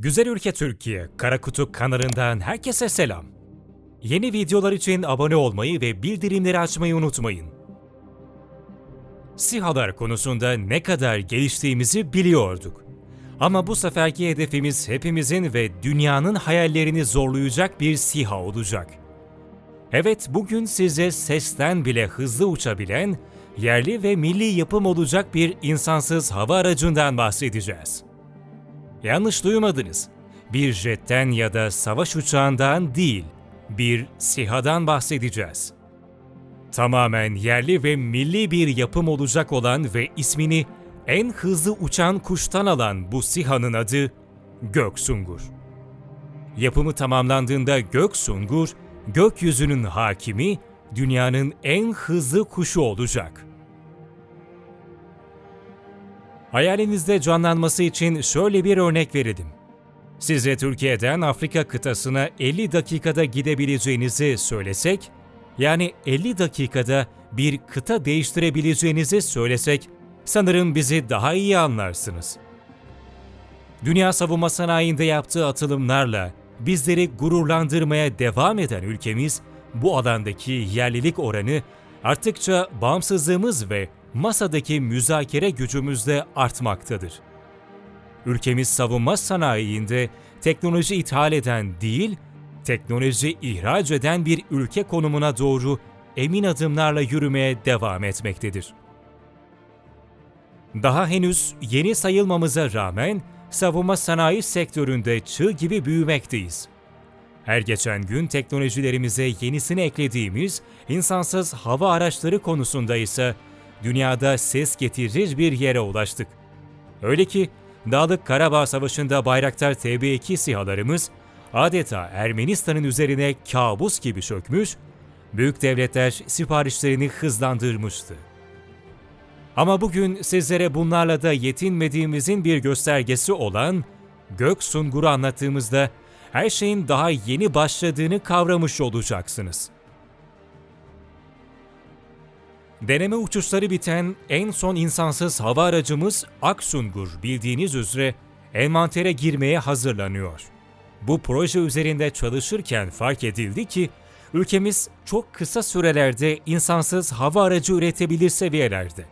Güzel ülke Türkiye, Karakutu kanalından herkese selam. Yeni videolar için abone olmayı ve bildirimleri açmayı unutmayın. SİHA'lar konusunda ne kadar geliştiğimizi biliyorduk. Ama bu seferki hedefimiz hepimizin ve dünyanın hayallerini zorlayacak bir SİHA olacak. Evet, bugün size sesten bile hızlı uçabilen, yerli ve milli yapım olacak bir insansız hava aracından bahsedeceğiz. Yanlış duymadınız. Bir jetten ya da savaş uçağından değil, bir SİHA'dan bahsedeceğiz. Tamamen yerli ve milli bir yapım olacak olan ve ismini en hızlı uçan kuştan alan bu SİHA'nın adı Göksungur. Yapımı tamamlandığında Göksungur, gökyüzünün hakimi, dünyanın en hızlı kuşu olacak. Hayalinizde canlanması için şöyle bir örnek verelim. Size Türkiye'den Afrika kıtasına 50 dakikada gidebileceğinizi söylesek, yani 50 dakikada bir kıta değiştirebileceğinizi söylesek, sanırım bizi daha iyi anlarsınız. Dünya savunma sanayinde yaptığı atılımlarla bizleri gururlandırmaya devam eden ülkemiz, bu alandaki yerlilik oranı arttıkça bağımsızlığımız ve masadaki müzakere gücümüz de artmaktadır. Ülkemiz savunma sanayinde teknoloji ithal eden değil, teknoloji ihraç eden bir ülke konumuna doğru emin adımlarla yürümeye devam etmektedir. Daha henüz yeni sayılmamıza rağmen savunma sanayi sektöründe çığ gibi büyümekteyiz. Her geçen gün teknolojilerimize yenisini eklediğimiz insansız hava araçları konusunda ise dünyada ses getirir bir yere ulaştık. Öyle ki Dağlık Karabağ Savaşı'nda Bayraktar TB2 SİHA'larımız adeta Ermenistan'ın üzerine kabus gibi çökmüş, büyük devletler siparişlerini hızlandırmıştı. Ama bugün sizlere bunlarla da yetinmediğimizin bir göstergesi olan Gök Sungur'u anlattığımızda her şeyin daha yeni başladığını kavramış olacaksınız. Deneme uçuşları biten en son insansız hava aracımız Aksungur bildiğiniz üzere envantere girmeye hazırlanıyor. Bu proje üzerinde çalışırken fark edildi ki ülkemiz çok kısa sürelerde insansız hava aracı üretebilir seviyelerde.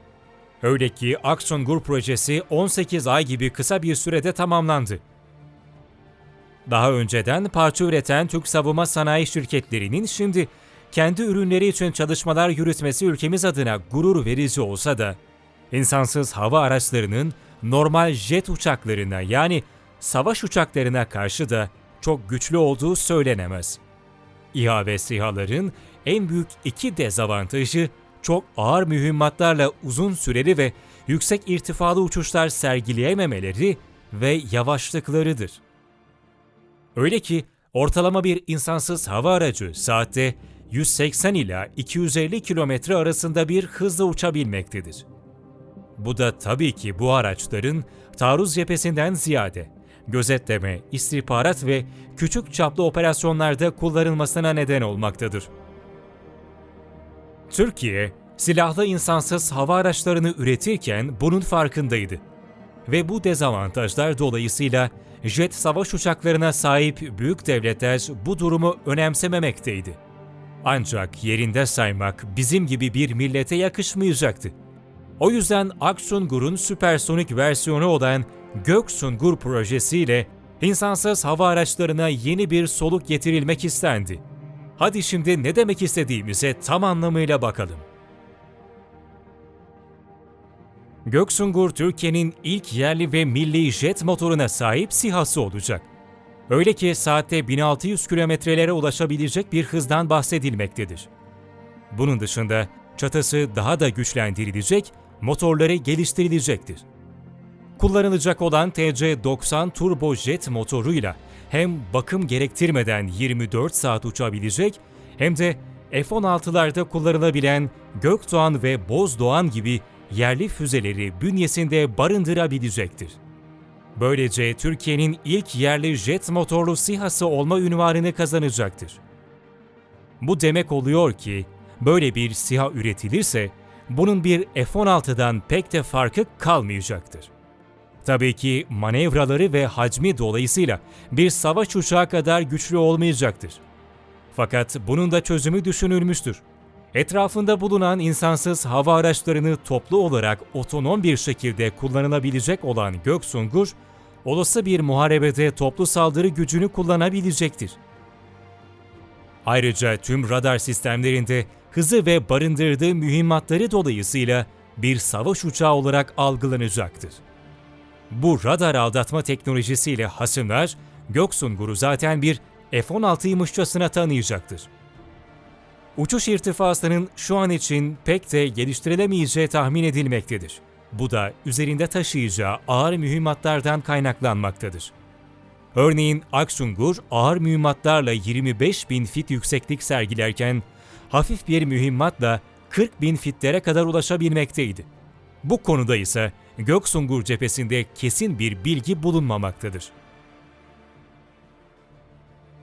Öyle ki Aksungur projesi 18 ay gibi kısa bir sürede tamamlandı. Daha önceden parça üreten Türk savunma sanayi şirketlerinin şimdi kendi ürünleri için çalışmalar yürütmesi ülkemiz adına gurur verici olsa da, insansız hava araçlarının normal jet uçaklarına yani savaş uçaklarına karşı da çok güçlü olduğu söylenemez. İHA ve SİHA'ların en büyük iki dezavantajı çok ağır mühimmatlarla uzun süreli ve yüksek irtifalı uçuşlar sergileyememeleri ve yavaşlıklarıdır. Öyle ki ortalama bir insansız hava aracı saatte 180 ila 250 kilometre arasında bir hızla uçabilmektedir. Bu da tabii ki bu araçların taarruz cephesinden ziyade gözetleme, istihbarat ve küçük çaplı operasyonlarda kullanılmasına neden olmaktadır. Türkiye, silahlı insansız hava araçlarını üretirken bunun farkındaydı. Ve bu dezavantajlar dolayısıyla jet savaş uçaklarına sahip büyük devletler bu durumu önemsememekteydi. Ancak yerinde saymak bizim gibi bir millete yakışmayacaktı. O yüzden Aksungur'un süpersonik versiyonu olan Göksungur projesiyle insansız hava araçlarına yeni bir soluk getirilmek istendi. Hadi şimdi ne demek istediğimize tam anlamıyla bakalım. Göksungur Türkiye'nin ilk yerli ve milli jet motoruna sahip SİHA'sı olacak. Öyle ki saatte 1600 kilometrelere ulaşabilecek bir hızdan bahsedilmektedir. Bunun dışında çatısı daha da güçlendirilecek, motorları geliştirilecektir. Kullanılacak olan TC-90 turbojet motoruyla hem bakım gerektirmeden 24 saat uçabilecek hem de F-16'larda kullanılabilen Gökdoğan ve Bozdoğan gibi yerli füzeleri bünyesinde barındırabilecektir. Böylece Türkiye'nin ilk yerli jet motorlu SİHA'sı olma ünvanını kazanacaktır. Bu demek oluyor ki böyle bir SİHA üretilirse bunun bir F-16'dan pek de farkı kalmayacaktır. Tabii ki manevraları ve hacmi dolayısıyla bir savaş uçağı kadar güçlü olmayacaktır. Fakat bunun da çözümü düşünülmüştür. Etrafında bulunan insansız hava araçlarını toplu olarak otonom bir şekilde kullanılabilecek olan Göksungur, olası bir muharebede toplu saldırı gücünü kullanabilecektir. Ayrıca tüm radar sistemlerinde hızı ve barındırdığı mühimmatları dolayısıyla bir savaş uçağı olarak algılanacaktır. Bu radar aldatma teknolojisiyle hasımlar, Göksungur'u zaten bir F-16'ymışçasına tanıyacaktır. Uçuş irtifasının şu an için pek de geliştirilemeyeceği tahmin edilmektedir. Bu da üzerinde taşıyacağı ağır mühimmatlardan kaynaklanmaktadır. Örneğin Aksungur ağır mühimmatlarla 25 bin fit yükseklik sergilerken hafif bir mühimmatla 40 bin fitlere kadar ulaşabilmekteydi. Bu konuda ise Göksungur cephesinde kesin bir bilgi bulunmamaktadır.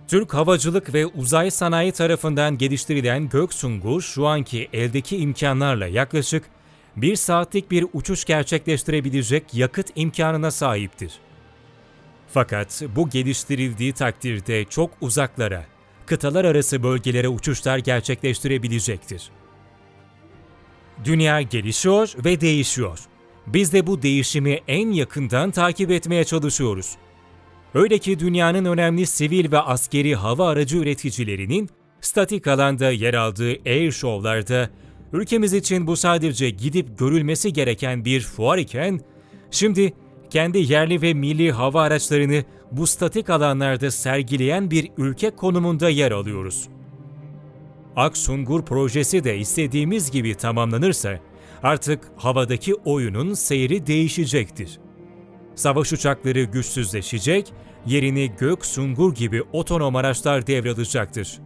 Türk Havacılık ve Uzay Sanayi tarafından geliştirilen Göksungur şu anki eldeki imkanlarla yaklaşık 1 saatlik bir uçuş gerçekleştirebilecek yakıt imkanına sahiptir. Fakat bu geliştirildiği takdirde çok uzaklara, kıtalar arası bölgelere uçuşlar gerçekleştirebilecektir. Dünya gelişiyor ve değişiyor. Biz de bu değişimi en yakından takip etmeye çalışıyoruz. Öyle ki dünyanın önemli sivil ve askeri hava aracı üreticilerinin statik alanda yer aldığı air show'larda ülkemiz için bu sadece gidip görülmesi gereken bir fuar iken şimdi kendi yerli ve milli hava araçlarını bu statik alanlarda sergileyen bir ülke konumunda yer alıyoruz. Aksungur projesi de istediğimiz gibi tamamlanırsa artık havadaki oyunun seyri değişecektir. Savaş uçakları güçsüzleşecek, yerini gök sungur gibi otonom araçlar devralacaktır.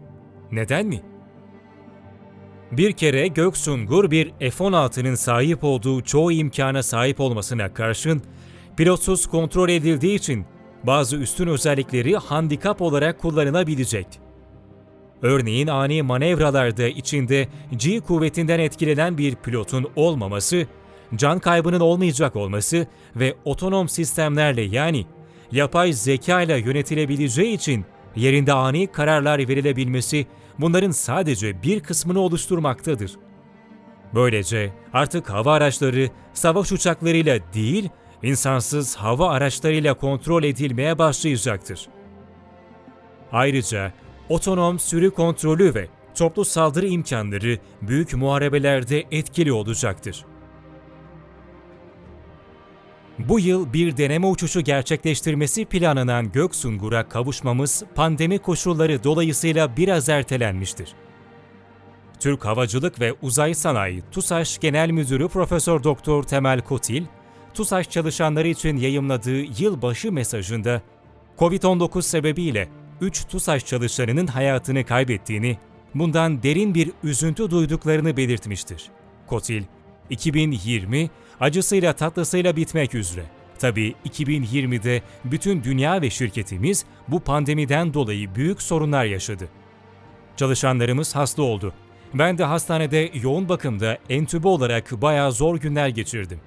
Neden mi? Bir kere Göksungur bir F-16'nın sahip olduğu çoğu imkana sahip olmasına karşın pilotsuz kontrol edildiği için bazı üstün özellikleri handikap olarak kullanılabilecek. Örneğin ani manevralarda içinde G kuvvetinden etkilenen bir pilotun olmaması, can kaybının olmayacak olması ve otonom sistemlerle yani yapay zeka ile yönetilebileceği için yerinde ani kararlar verilebilmesi bunların sadece bir kısmını oluşturmaktadır. Böylece artık hava araçları savaş uçaklarıyla değil, insansız hava araçlarıyla kontrol edilmeye başlayacaktır. Ayrıca otonom sürü kontrolü ve toplu saldırı imkanları büyük muharebelerde etkili olacaktır. Bu yıl bir deneme uçuşu gerçekleştirmesi planlanan Göksungur'a kavuşmamız pandemi koşulları dolayısıyla biraz ertelenmiştir. Türk Havacılık ve Uzay Sanayi TUSAŞ Genel Müdürü Profesör Doktor Temel Kotil, TUSAŞ çalışanları için yayımladığı yılbaşı mesajında COVID-19 sebebiyle 3 TUSAŞ çalışanının hayatını kaybettiğini, bundan derin bir üzüntü duyduklarını belirtmiştir. Kotil, 2020 acısıyla tatlısıyla bitmek üzere. Tabii 2020'de bütün dünya ve şirketimiz bu pandemiden dolayı büyük sorunlar yaşadı. Çalışanlarımız hasta oldu. Ben de hastanede yoğun bakımda entübe olarak bayağı zor günler geçirdim.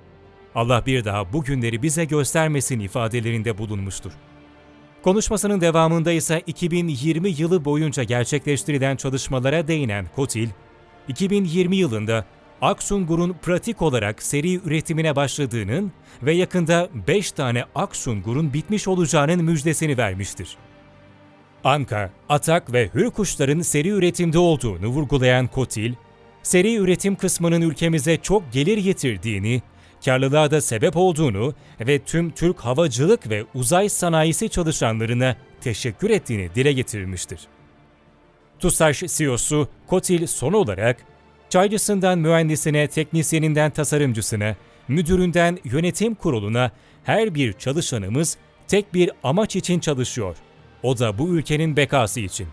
Allah bir daha bu günleri bize göstermesin ifadelerinde bulunmuştur. Konuşmasının devamında ise 2020 yılı boyunca gerçekleştirilen çalışmalara değinen Kotil, 2020 yılında Aksungur'un pratik olarak seri üretimine başladığının ve yakında 5 tane Aksungur'un bitmiş olacağının müjdesini vermiştir. Anka, Atak ve Hürkuşların seri üretimde olduğunu vurgulayan Kotil, seri üretim kısmının ülkemize çok gelir getirdiğini, karlılığa da sebep olduğunu ve tüm Türk havacılık ve uzay sanayisi çalışanlarına teşekkür ettiğini dile getirmiştir. TUSAŞ CEO'su Kotil son olarak Çaycısından mühendisine, teknisyeninden tasarımcısına, müdüründen yönetim kuruluna her bir çalışanımız tek bir amaç için çalışıyor. O da bu ülkenin bekası için.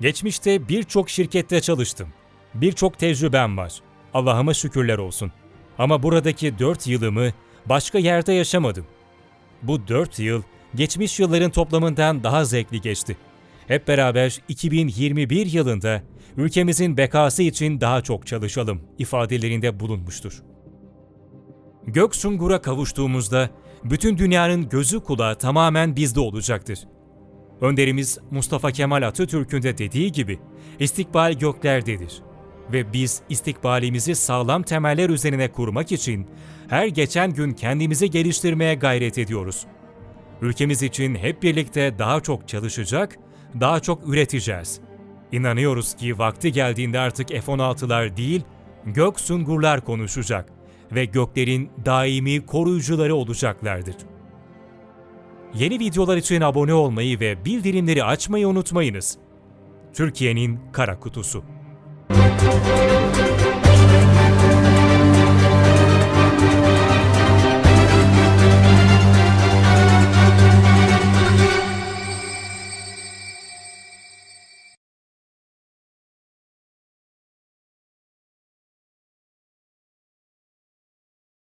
Geçmişte birçok şirkette çalıştım. Birçok tecrübem var. Allah'ıma şükürler olsun. Ama buradaki 4 yılımı başka yerde yaşamadım. Bu 4 yıl geçmiş yılların toplamından daha zevkli geçti. Hep beraber 2021 yılında ülkemizin bekası için daha çok çalışalım ifadelerinde bulunmuştur. Göksungur'a kavuştuğumuzda bütün dünyanın gözü kulağı tamamen bizde olacaktır. Önderimiz Mustafa Kemal Atatürk'ün de dediği gibi istikbal göklerdedir. Ve biz istikbalimizi sağlam temeller üzerine kurmak için her geçen gün kendimizi geliştirmeye gayret ediyoruz. Ülkemiz için hep birlikte daha çok çalışacak, daha çok üreteceğiz. İnanıyoruz ki vakti geldiğinde artık F-16'lar değil, gök sungurlar konuşacak ve göklerin daimi koruyucuları olacaklardır. Yeni videolar için abone olmayı ve bildirimleri açmayı unutmayınız. Türkiye'nin Kara Kutusu